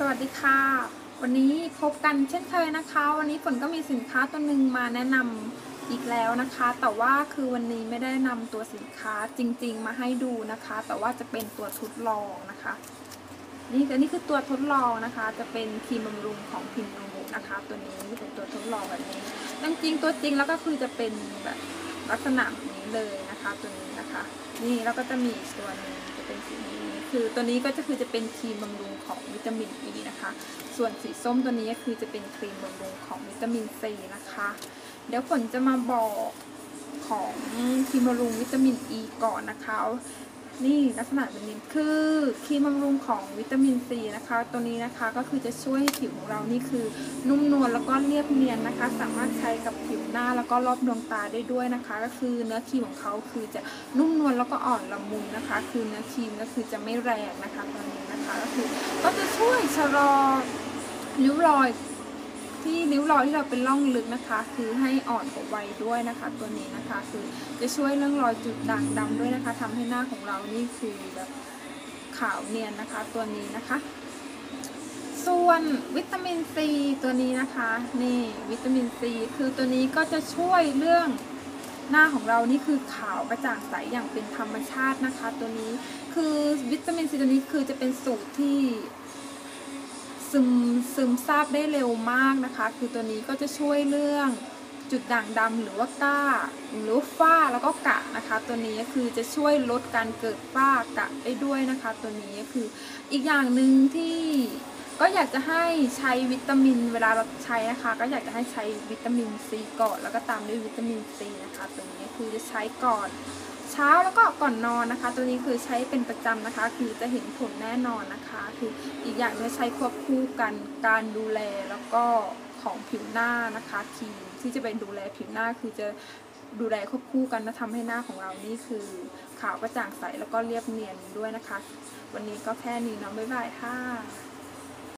สวัสดีค่ะ วันนี้พบกันเช่นเคยนะคะ วันนี้ฝนก็มีสินค้าตัวหนึ่งมาแนะนำอีกแล้วนะคะ แต่ว่าคือวันนี้ไม่ได้นำตัวสินค้าจริง ๆ มาให้ดูนะคะ แต่ว่าจะเป็นตัวทดลองนะคะ นี่อันนี้คือตัวทดลองนะคะ จะเป็นครีมบำรุงของพิมพ์โนบุนะคะ ตัวนี้เป็นตัวทดลองแบบนี้จริงๆตัวจริงแล้วก็คือจะเป็นแบบ ลักษณะแบบนี้เลยนะคะตัวนี้นะคะ นี่แล้วก็จะมีอีกตัวนึงจะเป็นสีนี้คือตัวนี้ก็จะคือจะเป็นครีมบำรุงของวิตามินอ e ีนะคะส่วนสีส้มตัวนี้ก็คือจะเป็นครีมบำรุงของวิตามินซีนะคะ เดี๋ยวฝนจะมาบอกของครีมบำรุงวิตามินอ e ีก่อนนะคะ นี่ลักษณะแบบนี้คือครีมบำรุงของวิตามินซีนะคะ ตัวนี้นะคะก็คือจะช่วยให้ผิวของเรานี่คือ นุ่มนวลแล้วก็เรียบเนียนนะคะ สามารถใช้กับผิวหน้าแล้วก็รอบดวงตาได้ด้วยนะคะ ก็คือเนื้อครีมของเขาคือจะนุ่มนวลแล้วก็อ่อนละมุนนะคะ คือเนื้อครีมก็คือจะไม่แรงนะคะตัวนี้นะคะก็คือก็จะช่วยชะลอริ้วรอย ที่ริ้วรอยที่เราเป็นร่องลึกนะคะ คือให้อ่อนกว่าวัยด้วยนะคะ ตัวนี้นะคะคือจะช่วยเรื่องรอยจุดด่างดำด้วยนะคะทำให้หน้าของเรานี่คือแบบขาวเนียนนะคะ ตัวนี้นะคะ ส่วนวิตามินซีตัวนี้นะคะนี่วิตามินซีคือตัวนี้ก็จะช่วยเรื่องหน้าของเรานี่คือขาวกระจ่างใสอย่างเป็นธรรมชาตินะคะ ตัวนี้คือวิตามินซีตัวนี้คือจะเป็นสูตรที่ ซึมซึมซาบได้เร็วมากนะคะ คือตัวนี้ก็จะช่วยเรื่องจุดด่างดำหรือว่าก้า หรือฝ้าแล้วก็กระนะคะ ตัวนี้คือจะช่วยลดการเกิดฝ้ากระได้ด้วยนะคะ ตัวนี้คืออีกอย่างหนึ่งที่ก็อยากจะให้ใช้วิตามินเวลาเราใช้นะคะ ก็อยากจะให้ใช้วิตามินซีก่อนแล้วก็ตามด้วยวิตามินซีนะคะ ตัวนี้คือจะใช้ก่อน เช้าแล้วก็ก่อนนอนนะคะ ตัวนี้คือใช้เป็นประจำนะคะ คือจะเห็นผลแน่นอนนะคะ คืออีกอย่างจะใช้ควบคู่กันการดูแลแล้วก็ของผิวหน้านะคะครีมที่จะเป็นดูแลผิวหน้าคือจะดูแลควบคู่กันและทำให้หน้าของเรานี่คือขาวกระจ่างใสแล้วก็เรียบเนียนด้วยนะคะ วันนี้ก็แค่นี้เนาะบ๊ายบายค่ะ